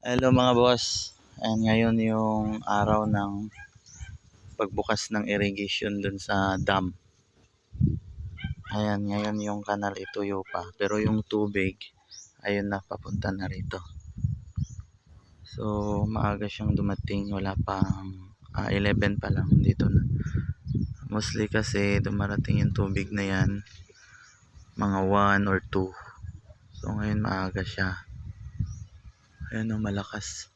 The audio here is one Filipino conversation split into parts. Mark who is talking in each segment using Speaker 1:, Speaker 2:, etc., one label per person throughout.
Speaker 1: Hello mga boss. Ayan ngayon yung araw ng pagbukas ng irrigation dun sa dam. Ayan ngayon yung kanal ituyo pa. Pero yung tubig, ayun na papunta na rito. So maaga siyang dumating. Wala pang ah, 11 pa lang dito na. Mostly kasi dumarating yung tubig na yan mga 1 or 2. So ngayon maaga siya. Ayan o, malakas.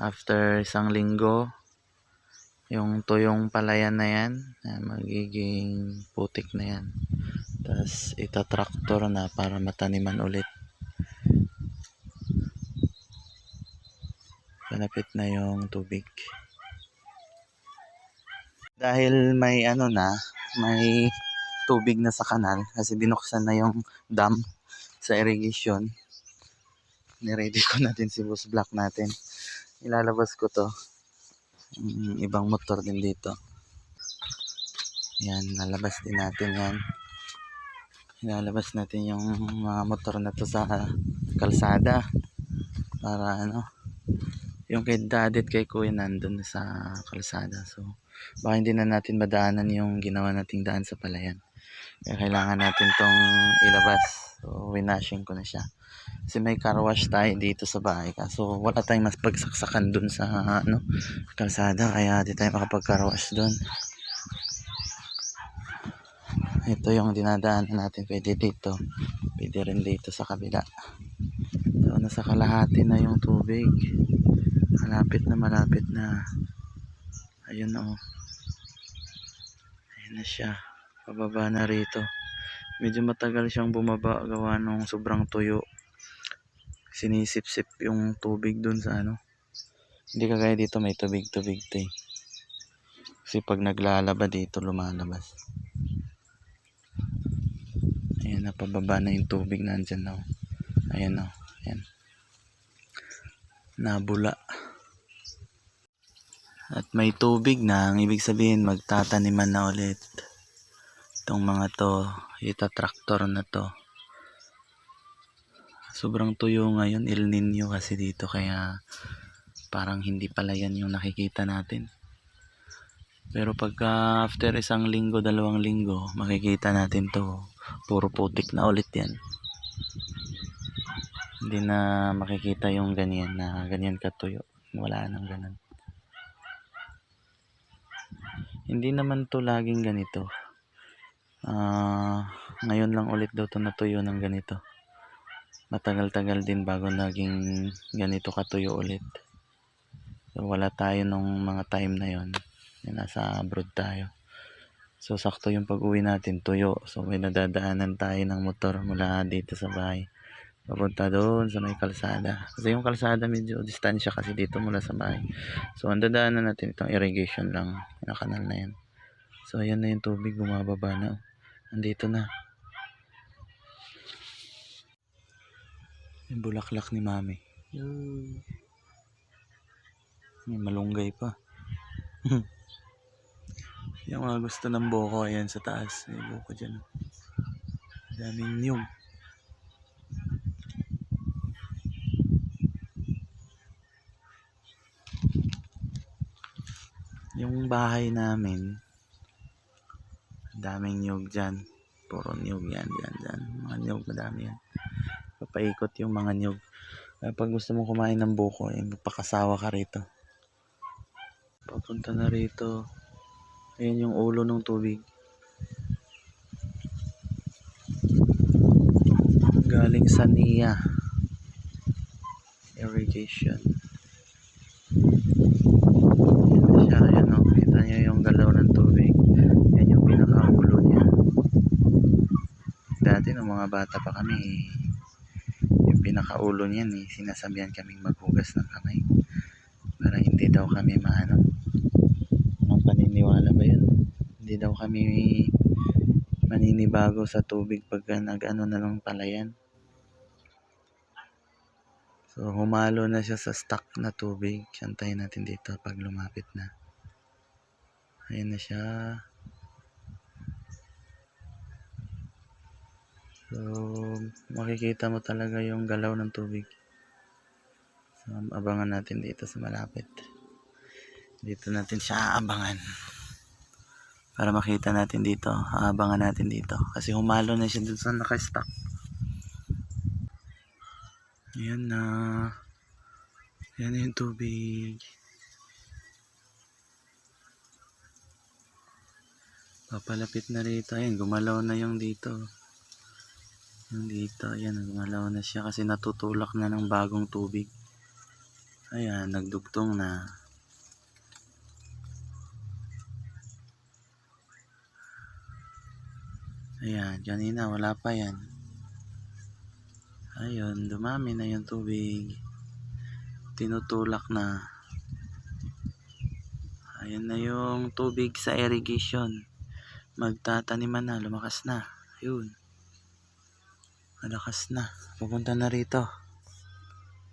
Speaker 1: After isang linggo, yung tuyong palayan na yan, ayan, magiging putik na yan. Tapos itatraktor na para mataniman ulit. Malapit na yung tubig. Dahil may ano na, may tubig na sa kanal kasi binuksan na yung dam sa irrigation. Niready ko na din si Boss Black natin. Ilalabas ko to. Mm, ibang motor din dito. Yan, lalabas din natin yan. Ilalabas natin yung mga motor na to sa kalsada. Para ano, yung kay daddy at kay kuya nandun na sa kalsada. So, baka hindi na natin madaanan yung ginawa nating daan sa palayan. Kaya kailangan natin tong ilabas. So, winashing ko na siya. Kasi may car wash tayo dito sa bahay. Kaso wala tayong mas pagsaksakan dun sa ano, kalsada. Kaya di tayo makapag car wash dun. Ito yung dinadaanan natin. Pwede dito. Pwede rin dito sa kabila. So, nasa kalahati na yung tubig. Malapit na malapit na. Ayun o. Ayun na siya. Pababa na rito. Medyo matagal siyang bumaba gawa nung sobrang tuyo. Sinisip-sip yung tubig dun sa ano. Hindi kagaya dito may tubig-tubig to eh. Kasi pag naglalaba dito lumalabas. Ayan na pababa na yung tubig nandyan na. oh. Ayan o. Ayan. Nabula. At may tubig na. Ang ibig sabihin magtataniman na ulit. Itong mga to. Itatraktor na to. Sobrang tuyo ngayon. El Nino kasi dito. Kaya parang hindi pala yan yung nakikita natin. Pero pagka after isang linggo, dalawang linggo, makikita natin to. Puro putik na ulit yan. Hindi na makikita yung ganyan na ganyan katuyo. Wala nang ganun. Hindi naman to laging ganito. Ah, ngayon lang ulit daw to natuyo ng ganito. Matagal-tagal din bago naging ganito katuyo ulit. So, wala tayo nung mga time na yon. Nasa abroad tayo. So, sakto yung pag-uwi natin, tuyo. So, may nadadaanan tayo ng motor mula dito sa bahay. Papunta doon sa may kalsada. Kasi yung kalsada medyo distansya kasi dito mula sa bahay. So, ang dadaanan natin itong irrigation lang. Yung kanal na yan. So, ayan na yung tubig. Bumababa na. Andito na. Yung bulaklak ni mami. Yun. May malunggay pa. yung mga gusto ng buko, ayan sa taas. May buko dyan. Daming niyog. Yung bahay namin, daming niyog dyan. Puro niyog yan, dyan, dyan. Mga niyog, madami yan. Papaikot yung mga niyog. Kaya pag gusto mo kumain ng buko, eh, magpakasawa ka rito. Papunta na rito. Ayan yung ulo ng tubig. Galing sa NIA. Irrigation. Ayan na siya. Ayan o. Kita niyo yung galaw ng tubig. Yan yung pinakaulo niya. Dati nung mga bata pa kami, yung pinakaulo niyan eh, sinasabihan kaming maghugas ng kamay. Para hindi daw kami maano. Anong paniniwala ba yun? Hindi daw kami maninibago sa tubig pagka nag-ano na lang palayan. So, humalo na siya sa stock na tubig. Antayin natin dito pag lumapit na. Ayan na siya. So, makikita mo talaga yung galaw ng tubig. So, abangan natin dito sa malapit. Dito natin siya aabangan. Para makita natin dito. Aabangan natin dito. Kasi humalo na siya dun sa naka-stock. Ayan na. Ayan yung tubig. Papalapit na rito. Ayan, gumalaw na yung dito. Yung dito, ayan, gumalaw na siya kasi natutulak na ng bagong tubig. Ayan, nagdugtong na. Ayan, kanina wala pa yan. Ayun, dumami na yung tubig. Tinutulak na. Ayan na yung tubig sa irrigation. Magtataniman na, lumakas na. Ayun. Malakas na. Pupunta na rito.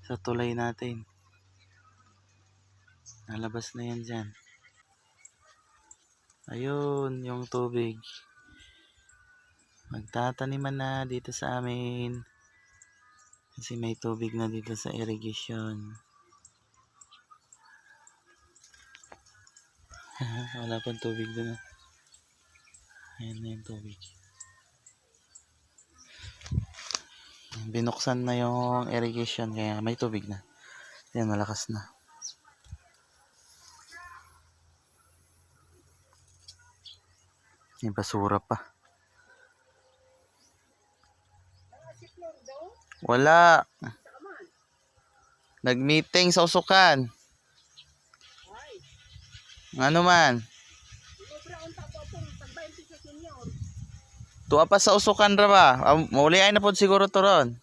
Speaker 1: Sa tulay natin. Nalabas na yan dyan. Ayun, yung tubig. Magtataniman na dito sa amin. Kasi may tubig na dito sa irrigation. Wala pang tubig doon. ah. Ayan na yung tubig. Binuksan na yung irrigation kaya may tubig na. Ayan, malakas na. May basura pa. Wala. Nag-meeting sa usukan. Ano man? Tuwa pa sa usukan ra ba? Ah, Mauli ay na po siguro to ron.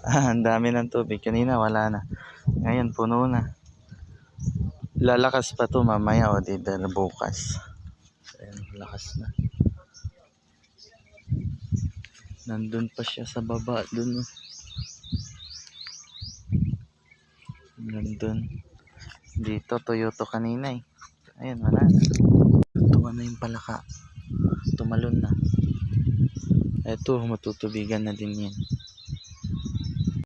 Speaker 1: Ah, ang dami ng tubig. Kanina wala na. Ngayon puno na. Lalakas pa to mamaya o di bukas. Ayan, lakas na. Nandun pa siya sa baba dun. oh. Nandun. Dito, Toyota kanina eh. Ayan, wala na. Tuwa na yung palaka. Tumalon na. Eto, matutubigan na din yan.